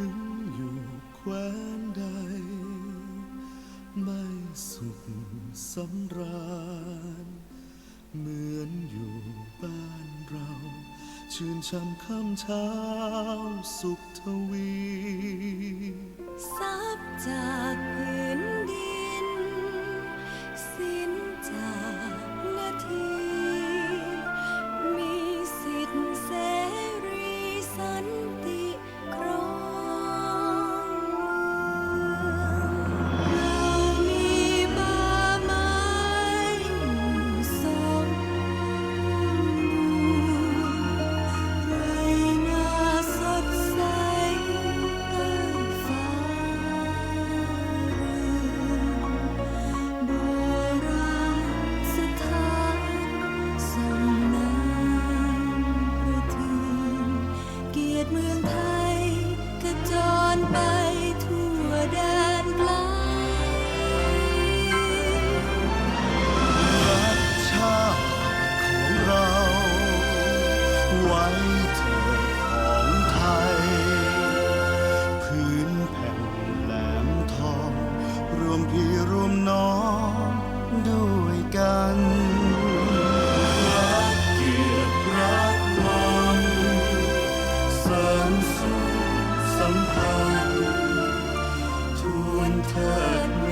ึงอยู่แควนใด ไม่สุขสำราญ เหมือนอยู่บ้านเรา ชื่นช่ำค่ำเช้าสุขทวี ทรัพจากพื turn me.